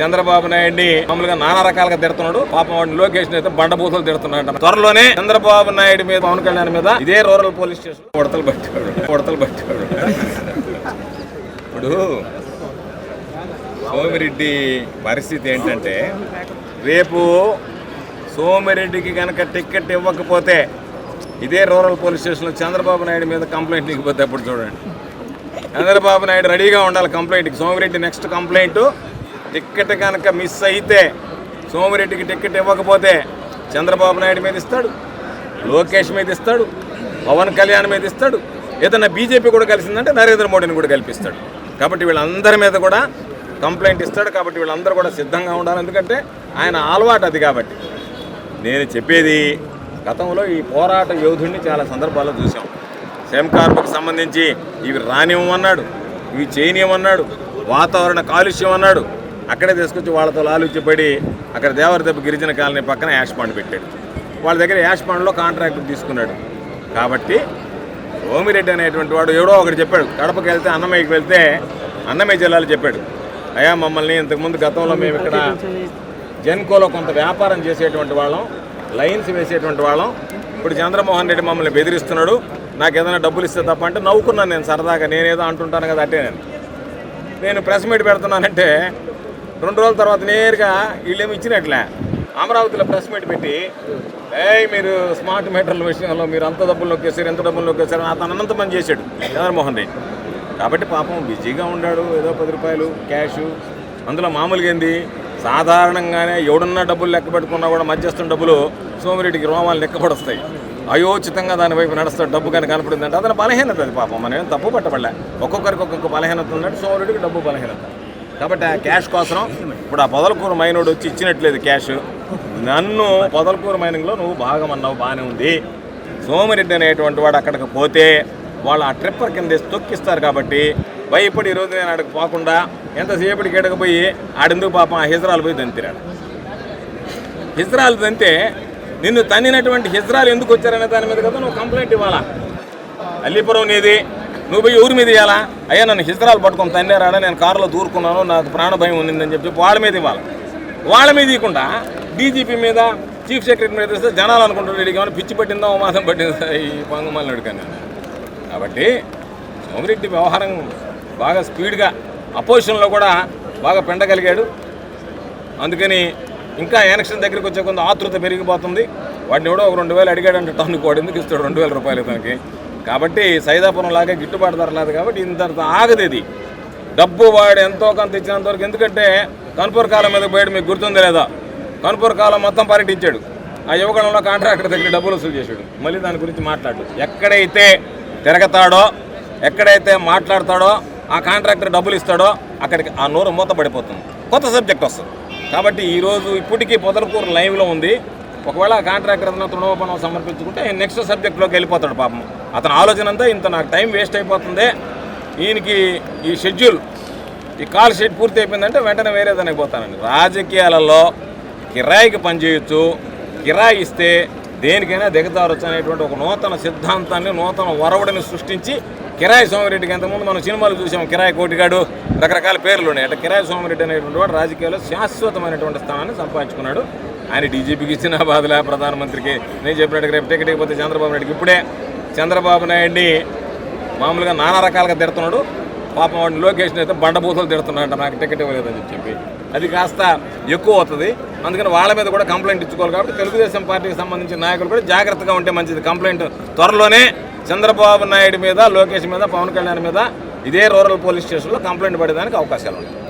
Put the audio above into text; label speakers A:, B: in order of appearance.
A: చంద్రబాబు నాయుడిని మామూలుగా నానా రకాలుగా తిడుతున్నాడు. పాపం వాడిని లోకేష్ అయితే బండబూతులు తిడుతున్నాడు త్వరలోనే చంద్రబాబు నాయుడు మీద పవన్ కళ్యాణ్ మీద ఇదే రూరల్ పోలీస్ స్టేషన్ కొడతలు పట్టాడు కొడతలు పట్టాడు ఇప్పుడు సోమిరెడ్డి పరిస్థితి ఏంటంటే రేపు సోమిరెడ్డికి కనుక టికెట్ ఇవ్వకపోతే ఇదే రూరల్ పోలీస్ స్టేషన్లో చంద్రబాబు నాయుడు మీద కంప్లైంట్ ఇవ్వకపోతే అప్పుడు చూడండి. చంద్రబాబు నాయుడు రెడీగా ఉండాలి కంప్లైంట్కి. సోమిరెడ్డి నెక్స్ట్ కంప్లైంట్ టిక్కెట్ కనుక మిస్ అయితే సోమిరెడ్డికి టిక్కెట్ ఇవ్వకపోతే చంద్రబాబు నాయుడు మీద ఇస్తాడు లోకేష్ మీద ఇస్తాడు పవన్ కళ్యాణ్ మీద ఇస్తాడు ఏదైనా బీజేపీ కూడా కలిసిందంటే నరేంద్ర మోడీని కూడా కల్పిస్తాడు. కాబట్టి వీళ్ళందరి మీద కూడా కంప్లైంట్ ఇస్తాడు కాబట్టి వీళ్ళందరూ కూడా సిద్ధంగా ఉండాలి. ఎందుకంటే ఆయన అలవాటు అది కాబట్టి. నేను చెప్పేది గతంలో ఈ పోరాట యోధుడిని చాలా సందర్భాల్లో చూసాం సెమ్ కార్పుకు సంబంధించి ఇవి రానివ్వమన్నాడు ఇవి చేయనివ్వమన్నాడు వాతావరణ కాలుష్యం అన్నాడు అక్కడే తీసుకొచ్చి వాళ్ళతో లాలుచిపడి అక్కడ దేవరదెబ్బ గిరిజన కాలనీ పక్కన యాష్ పాండ్ పెట్టాడు. వాళ్ళ దగ్గర యాష్ పాండ్లో కాంట్రాక్ట్ తీసుకున్నాడు. కాబట్టి సోమిరెడ్డి అనేటువంటి వాడు ఎవడో ఒకటి చెప్పాడు. కడపకి వెళ్తే అన్నమయ్యకి వెళ్తే అన్నమయ్య జిల్లాలో చెప్పాడు. అయ్యా మమ్మల్ని ఇంతకుముందు గతంలో మేము ఇక్కడ జెన్కోలో కొంత వ్యాపారం చేసేటువంటి వాళ్ళం లైన్స్ వేసేటువంటి వాళ్ళం. ఇప్పుడు చంద్రమోహన్ రెడ్డి మమ్మల్ని బెదిరిస్తున్నాడు. నాకు ఏదైనా డబ్బులు ఇస్తే తప్ప అంటే నవ్వుకున్నాను నేను సరదాగా. నేనేదో అంటుంటాను కదా అట్టే నేను. నేను ప్రెస్ మీట్ పెడుతున్నానంటే రెండు రోజుల తర్వాత నేరుగా వీళ్ళేమి ఇచ్చినట్లే. అమరావతిలో ప్రెస్ మీట్ పెట్టి ఏయ్ మీరు స్మార్ట్ మీటర్ల విషయంలో మీరు అంత డబ్బులు నొక్కేశారు ఎంత డబ్బులు నొక్కేశారు అతను అనంత పని చేశాడు జగన్మోహన్ రెడ్డి. కాబట్టి పాపం బిజీగా ఉన్నాడు ఏదో పది రూపాయలు క్యాష్. అందులో మామూలుగా ఏంది? సాధారణంగానే ఎవడున్న డబ్బులు లెక్క పెట్టుకున్నా కూడా మధ్యస్థం డబ్బులు సోమిరెడ్డికి రోమాలు లెక్కపడొస్తాయి అయోచితంగా దాని వైపు నడుస్తాడు డబ్బు కానీ కనపడిందంటే అతను బలహీనత అది పాపం. మనం తప్పు పట్టబడలే. ఒక్కొక్కరికి ఒక్కొక్క బలహీనత ఉందంటే సోమిరెడ్డికి డబ్బు బలహీనత. కాబట్టి ఆ క్యాష్ కోసం ఇప్పుడు ఆ పొదలకూరు మైనోడు వచ్చి ఇచ్చినట్లేదు క్యాష్. నన్ను పొదలకూరు మైనింగ్లో నువ్వు భాగం అన్నావు బాగానే ఉంది. సోమిరెడ్డి అనేటువంటి వాడు అక్కడికి పోతే వాళ్ళు ఆ ట్రిప్పర్ కింద తొక్కిస్తారు కాబట్టి భయపడి ఈరోజు నేను అక్కడికి పోకుండా ఎంతసేపటికి ఎడకపోయి ఆడెందుకు పాపం ఆ హిజ్రాలు పోయి దంతిరాడు. హిజరాలు దంతే నిన్ను తన్నినటువంటి హిజ్రాలు ఎందుకు వచ్చారనే దాని మీద కదా నువ్వు కంప్లైంట్ ఇవ్వాలా? అల్లీపురం నీది. నువ్వు పోయి ఊరి మీద ఇవ్వాలా అయ్యా నన్ను హిజరాలు పట్టుకొని తన్నారాడా? నేను కారులో దూరుకున్నాను నాకు ప్రాణ భయం ఉందని చెప్పి వాళ్ళ మీద ఇవ్వాలి. వాళ్ళ మీద ఇవ్వకుండా డీజీపీ మీద చీఫ్ సెక్రటరీ మీద ఇస్తే జనాలు అనుకుంటారు వీడికి ఏమైనా పిచ్చి పట్టిందా ఓ మాసం పట్టిందా? ఈ పంగుమాలను నేను. కాబట్టి సోమిరెడ్డి వ్యవహారం బాగా స్పీడ్గా అపోజిషన్లో కూడా బాగా పెండగలిగాడు. అందుకని ఇంకా ఎలక్షన్ దగ్గరికి వచ్చే కొంత ఆతృత పెరిగిపోతుంది. వాడిని కూడా ఒక రెండు వేలు అడిగాడంటే టన్ను కోడింది ఇస్తాడు? రెండు వేల రూపాయలు తనకి కాబట్టి సైదాపురం లాగా గిట్టుబాటు ధర లేదు కాబట్టి ఇంత ఆగదు ఇది. డబ్బు వాడు ఎంతో కొంత ఇచ్చినంత వరకు ఎందుకంటే కనుపూర్ కాలం మీద పోయాడు మీకు గుర్తుంది లేదా? కనుపూర్ కాలం మొత్తం పర్యటించాడు ఆ యువగణంలో కాంట్రాక్టర్ దగ్గర డబ్బులు వసూలు చేశాడు. మళ్ళీ దాని గురించి మాట్లాడు. ఎక్కడైతే తిరగతాడో ఎక్కడైతే మాట్లాడతాడో ఆ కాంట్రాక్టర్ డబ్బులు ఇస్తాడో అక్కడికి ఆ నోరు మూత పడిపోతుంది కొత్త సబ్జెక్ట్ వస్తుంది. కాబట్టి ఈరోజు ఇప్పటికీ పొదలకూరు లైవ్లో ఉంది. ఒకవేళ ఆ కాంట్రాక్టర్ ఏదైనా తృణోపణం సమర్పించుకుంటే నెక్స్ట్ సబ్జెక్ట్లోకి వెళ్ళిపోతాడు పాపం. అతని ఆలోచన అంతా ఇంత నాకు టైం వేస్ట్ అయిపోతుంది. ఈయనకి ఈ షెడ్యూల్ ఈ కాల్ షీట్ పూర్తి అయిపోయిందంటే వెంటనే వేరే దానికి పోతానండి. రాజకీయాలలో కిరాయికి పనిచేయొచ్చు కిరాయి ఇస్తే దేనికైనా దిగతారొచ్చు అనేటువంటి ఒక నూతన సిద్ధాంతాన్ని నూతన వరవడిని సృష్టించి కిరాయి సోమిరెడ్డికి ఎంతమంది మనం సినిమాలు చూసాం కిరాయి కోటిగాడు రకరకాల పేర్లు ఉన్నాయి. అంటే కిరాయి సోమిరెడ్డి అనేటువంటి వాడు రాజకీయాల్లో శాశ్వతమైనటువంటి స్థానాన్ని సంపాదించుకున్నాడు. ఆయన డీజీపీకి ఇచ్చిన బాధలే ప్రధానమంత్రికి. నేను చెప్పినట్టుగా రేపు టికెట్ ఇకపోతే చంద్రబాబు నాయుడుకి ఇప్పుడే. చంద్రబాబు నాయుడిని మామూలుగా నానా రకాలుగా తిడుతున్నాడు. పాపం వాడిని లోకేషన్ అయితే బండబూతులు తిడుతున్నాడు నాకు టికెట్ ఇవ్వలేదని చెప్పి. అది కాస్త ఎక్కువ అవుతుంది. అందుకని వాళ్ళ మీద కూడా కంప్లైంట్ ఇచ్చుకోవాలి కాబట్టి తెలుగుదేశం పార్టీకి సంబంధించిన నాయకులు కూడా జాగ్రత్తగా ఉంటే మంచిది. కంప్లైంట్ త్వరలోనే చంద్రబాబు నాయుడు మీద లోకేష్ మీద పవన్ కళ్యాణ్ మీద ఇదే రూరల్ పోలీస్ స్టేషన్లో కంప్లైంట్ పడేదానికి అవకాశాలు ఉన్నాయి.